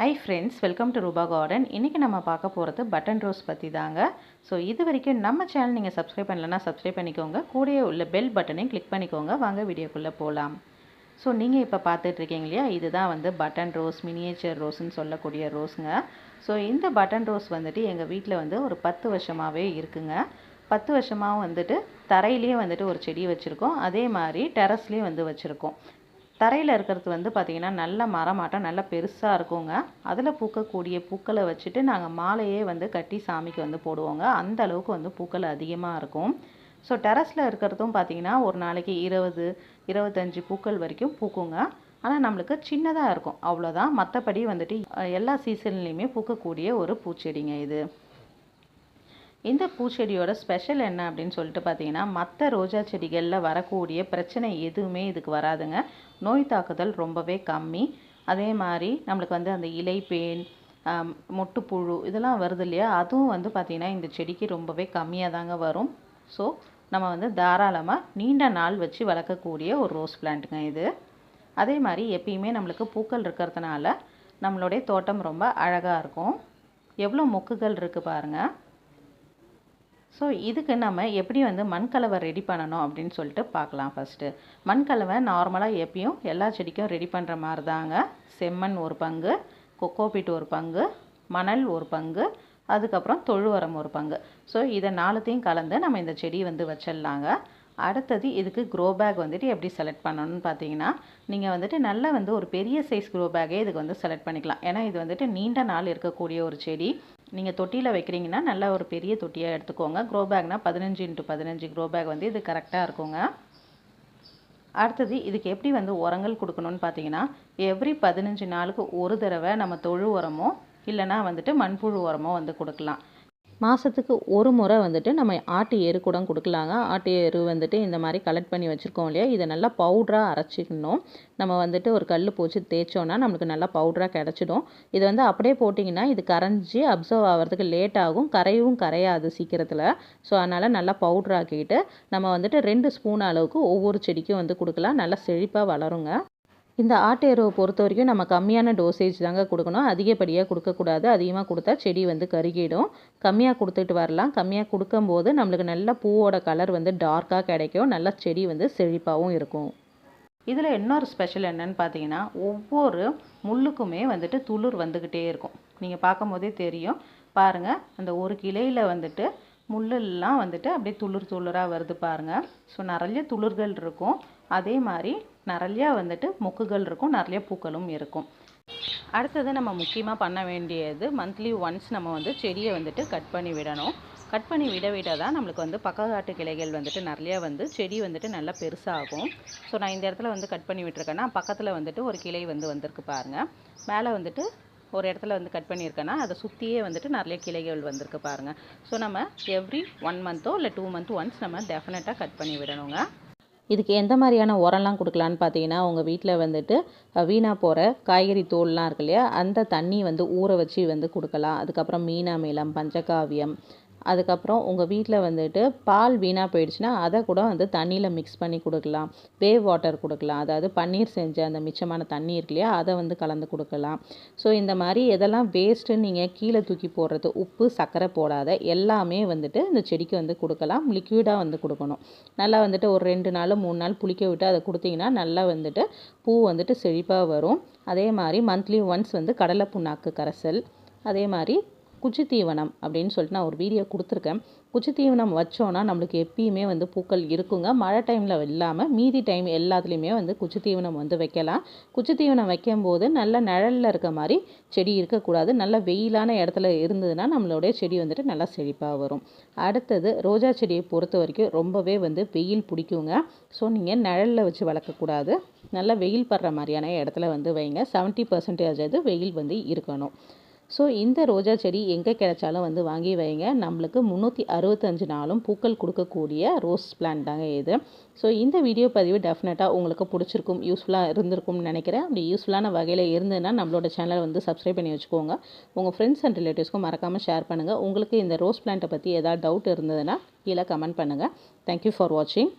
Hi friends welcome to Rupa garden இன்றைக்கி நம்ம பார்க்க போகிறது பட்டன் ரோஸ் பற்றி தாங்க ஸோ இது வரைக்கும் நம்ம சேனல் நீங்கள் சப்ஸ்கிரைப் பண்ணலன்னா சப்ஸ்கிரைப் பண்ணிக்கோங்க. கூடயே உள்ள பெல் பட்டனையும் கிளிக் பண்ணிக்கோங்க. வாங்க வீடியோக்குள்ளே போகலாம் ஸோ நீங்கள் இப்போ பார்த்துட்ருக்கீங்க இல்லையா? இதுதான் வந்து பட்டன் ரோஸ் மினியேச்சர் ரோஸ்ன்னு சொல்லக்கூடிய ரோஸுங்க ஸோ இந்த பட்டன் ரோஸ் வந்துட்டு எங்கள் வீட்டில் வந்து ஒரு பத்து வருஷமாகவே இருக்குங்க. பத்து வருஷமாகவும் வந்துட்டு தரையிலேயே வந்துட்டு ஒரு செடி வச்சுருக்கோம். அதே மாதிரி டெரஸ்லேயும் வந்து வச்சுருக்கோம். தரையில் இருக்கிறது வந்து பார்த்திங்கன்னா நல்ல மரமாட்டம் நல்ல பெருசாக இருக்குங்க. அதில் பூக்கக்கூடிய பூக்களை வச்சுட்டு நாங்கள் மாலையே வந்து கட்டி சாமிக்கு வந்து போடுவோங்க. அந்த அளவுக்கு வந்து பூக்கள் அதிகமாக இருக்கும். ஸோ டெரஸில் இருக்கிறதும் பார்த்திங்கன்னா ஒரு நாளைக்கு இருபது இருபத்தஞ்சி பூக்கள் வரைக்கும் பூக்குங்க. ஆனால் நம்மளுக்கு சின்னதாக இருக்கும். அவ்வளோதான் மற்றபடி வந்துட்டு எல்லா சீசன்லேயுமே பூக்கக்கூடிய ஒரு பூச்செடிங்க இது. இந்த பூச்செடியோட ஸ்பெஷல் என்ன அப்படின்னு சொல்லிட்டு பார்த்தீங்கன்னா மற்ற ரோஜா செடிகளில் வரக்கூடிய பிரச்சனை எதுவுமே இதுக்கு வராதுங்க. நோய் தாக்குதல் ரொம்பவே கம்மி. அதே மாதிரி நம்மளுக்கு வந்து அந்த இலை பேன் மொட்டுப்புழு இதெல்லாம் வருது இல்லையா? அதுவும் வந்து பார்த்திங்கன்னா இந்த செடிக்கு ரொம்பவே கம்மியாக தாங்க வரும். ஸோ நம்ம வந்து தாராளமாக நீண்ட நாள் வச்சு வளர்க்கக்கூடிய ஒரு ரோஸ் பிளான்ட்டுங்க இது. அதே மாதிரி எப்பயுமே நம்மளுக்கு பூக்கள் இருக்கிறதுனால நம்மளுடைய தோட்டம் ரொம்ப அழகாக இருக்கும். எவ்வளோ மொக்குகள் இருக்குது பாருங்கள் ஸோ இதுக்கு நம்ம எப்படி வந்து மண்கலவை ரெடி பண்ணணும் அப்படின்னு சொல்லிட்டு பார்க்கலாம் ஃபஸ்ட்டு மண்கலவை நார்மலாக எப்பயும் எல்லா செடிக்கும் ரெடி பண்ணுற மாதிரி தாங்க செம்மண் ஒரு பங்கு கொக்கோபிட் ஒரு பங்கு மணல் ஒரு பங்கு அதுக்கப்புறம் தொழுவரம் ஒரு பங்கு. ஸோ இதை நாலுத்தையும் கலந்து நம்ம இந்த செடி வந்து வச்சிடலாங்க. அடுத்தது இதுக்கு க்ரோ பேக் வந்துட்டு எப்படி செலக்ட் பண்ணணும்னு பார்த்தீங்கன்னா நீங்கள் வந்துட்டு நல்லா வந்து ஒரு பெரிய சைஸ் க்ரோ பேக்கே இதுக்கு வந்து செலக்ட் பண்ணிக்கலாம். ஏன்னா இது வந்துட்டு நீண்ட நாள் இருக்கக்கூடிய ஒரு செடி. நீங்கள் தொட்டியில் வைக்கிறீங்கன்னா நல்ல ஒரு பெரிய தொட்டியாக எடுத்துக்கோங்க. க்ரோ பேக்னால் பதினஞ்சு இன்ட்டு பதினஞ்சு க்ரோ பேக் வந்து இது கரெக்டாக இருக்குங்க. அடுத்தது இதுக்கு எப்படி வந்து உரங்கள் கொடுக்கணும்னு பார்த்தீங்கன்னா எவ்ரி பதினஞ்சு நாளுக்கு ஒரு தடவை நம்ம தொழு உரமோ இல்லைன்னா வந்துட்டு மண்புழு உரமோ வந்து கொடுக்கலாம். மாதத்துக்கு ஒரு முறை வந்துட்டு நம்ம ஆட்டு எரு கூட கொடுக்கலாங்க. ஆட்டு எரு வந்துட்டு இந்த மாதிரி கலெக்ட் பண்ணி வச்சுருக்கோம் இல்லையா? இதை நல்லா பவுட்ராக அரைச்சிக்கணும். நம்ம வந்துட்டு ஒரு கல் பூச்சி தேய்ச்சோன்னா நம்மளுக்கு நல்லா பவுட்ராக கிடச்சிடும். இது வந்து அப்படியே போட்டிங்கன்னா இது கரைஞ்சி அப்சர்வ் ஆகிறதுக்கு லேட் ஆகும். கரையவும் கரையாது சீக்கிரத்தில். ஸோ அதனால் நல்லா பவுட்ராக்கிட்டு நம்ம வந்துட்டு ரெண்டு ஸ்பூன் அளவுக்கு ஒவ்வொரு செடிக்கும் வந்து கொடுக்கலாம். நல்லா செழிப்பாக வளருங்க. இந்த ஆட்டு எருவை பொறுத்த வரைக்கும் நம்ம கம்மியான டோசேஜ் தாங்க கொடுக்கணும். அதிகப்படியாக கொடுக்கக்கூடாது. அதிகமாக கொடுத்தா செடி வந்து கருகிடும். கம்மியாக கொடுத்துட்டு வரலாம். கம்மியாக கொடுக்கும்போது நம்மளுக்கு நல்ல பூவோட கலர் வந்து டார்க்காக கிடைக்கும். நல்ல செடி வந்து செழிப்பாகவும் இருக்கும். இதில் இன்னொரு ஸ்பெஷல் என்னன்னு பார்த்தீங்கன்னா ஒவ்வொரு முள்ளுக்குமே வந்துட்டு துளிர் வந்துக்கிட்டே இருக்கும். நீங்கள் பார்க்கும்போதே தெரியும். பாருங்கள் அந்த ஒரு கிளையில் வந்துட்டு முள்ளெல்லாம் வந்துட்டு அப்படியே துளிர் துளிராக வருது பாருங்கள் ஸோ நிறைய துளிர்கள் இருக்கும். அதே மாதிரி நிறையா வந்துட்டு மொக்குகள் இருக்கும் நிறைய பூக்களும் இருக்கும். அடுத்தது நம்ம முக்கியமாக பண்ண வேண்டியது மந்த்லி ஒன்ஸ் நம்ம வந்து செடியை வந்துட்டு கட் பண்ணி விடணும். கட் பண்ணி விட விட தான் நம்மளுக்கு வந்து பக்கக்காட்டு கிளைகள் வந்துட்டு நிறையா வந்து செடி வந்துட்டு நல்லா பெருசாகும். ஸோ நான் இந்த இடத்துல வந்து கட் பண்ணி விட்டுருக்கேன்னா பக்கத்தில் வந்துட்டு ஒரு கிளை வந்து வந்திருக்கு பாருங்கள் மேலே வந்துட்டு ஒரு இடத்துல வந்து கட் பண்ணியிருக்கேன்னா அதை சுற்றியே வந்துட்டு நிறைய கிளைகள் வந்திருக்கு பாருங்கள் ஸோ நம்ம எவ்ரி ஒன் மந்த்தோ இல்லை டூ மந்த் ஒன்ஸ் நம்ம டெஃபினட்டாக கட் பண்ணி விடணுங்க. இதுக்கு எந்த மாதிரியான உரம்லாம் கொடுக்கலான்னு பார்த்தீங்கன்னா உங்கள் வீட்டில் வந்துட்டு வீணாக வீணா போகிற காய்கறி தோல்லாம் இருக்கு இல்லையா? அந்த தண்ணி வந்து ஊற வச்சு வந்து கொடுக்கலாம். அதுக்கப்புறம் மீனாமேளம் பஞ்சகாவியம் அதுக்கப்புறம் உங்கள் வீட்டில் வந்துட்டு பால் வீணாக போயிடுச்சுன்னா அதை கூட வந்து தண்ணியில் மிக்ஸ் பண்ணி கொடுக்கலாம். வேவ் வாட்டர் கொடுக்கலாம். அதாவது பன்னீர் செஞ்ச அந்த மிச்சமான தண்ணி இருக்கு இல்லையா அதை வந்து கலந்து கொடுக்கலாம். ஸோ இந்த மாதிரி எதெல்லாம் வேஸ்ட்டு நீங்கள் கீழே தூக்கி போடுறது உப்பு சர்க்கரை போடாத எல்லாமே வந்துட்டு இந்த செடிக்கு வந்து கொடுக்கலாம். லிக்விடாக வந்து கொடுக்கணும். நல்லா வந்துட்டு ஒரு ரெண்டு நாள் மூணு நாள் புளிக்க விட்டு அதை கொடுத்தீங்கன்னா நல்லா வந்துட்டு பூ வந்துட்டு செழிப்பாக வரும். அதே மாதிரி மந்த்லி ஒன்ஸ் வந்து கடலை புண்ணாக்கு கரைசல் அதே மாதிரி குச்சி தீவனம் அப்படின்னு சொல்லிட்டு நான் ஒரு வீடியோ கொடுத்துருக்கேன். குச்சி தீவனம் வச்சோன்னா நம்மளுக்கு எப்பயுமே வந்து பூக்கள் இருக்குங்க. மழை டைமில் இல்லாமல் மீதி டைம் எல்லாத்துலேயுமே வந்து குச்சி தீவனம் வந்து வைக்கலாம். குச்சி தீவனம் வைக்கும்போது நல்ல நிழலில் இருக்க மாதிரி செடி இருக்கக்கூடாது. நல்ல வெயிலான இடத்துல இருந்ததுன்னா நம்மளுடைய செடி வந்துட்டு நல்லா செழிப்பாக வரும். அடுத்தது ரோஜா செடியை பொறுத்த வரைக்கும் ரொம்பவே வந்து வெயில் பிடிக்குங்க. ஸோ நீங்கள் நிழலில் வச்சு வளர்க்கக்கூடாது. நல்லா வெயில் படுற மாதிரியான இடத்துல வந்து வைங்க. செவன்ட்டி பர்சன்டேஜ் அது வெயில் வந்து இருக்கணும். ஸோ இந்த ரோஜா செடி எங்கே கிடைச்சாலும் வந்து வாங்கி வைங்க. நம்மளுக்கு முந்நூற்றி அறுபத்தஞ்சு நாளும் பூக்கள் கொடுக்கக்கூடிய ரோஸ் பிளான் தாங்க இது. ஸோ இந்த வீடியோ பதிவு டெஃபினட்டாக உங்களுக்கு பிடிச்சிருக்கும் யூஸ்ஃபுல்லாக இருந்திருக்கும்னு நினைக்கிறேன். அப்படி யூஸ்ஃபுல்லான வகையில் இருந்ததுன்னா நம்மளோட சேனலை வந்து சப்ஸ்கிரைப் பண்ணி வச்சுக்கோங்க. உங்கள் ஃப்ரெண்ட்ஸ் அண்ட் ரிலேட்டிவ்ஸ்க்கும் மறக்காமல் ஷேர் பண்ணுங்கள் உங்களுக்கு இந்த ரோஸ் பிளான்ட்டை பற்றி ஏதாவது டவுட் இருந்ததுன்னா கீழே கமெண்ட் பண்ணுங்கள் தேங்க்யூ ஃபார் வாட்சிங்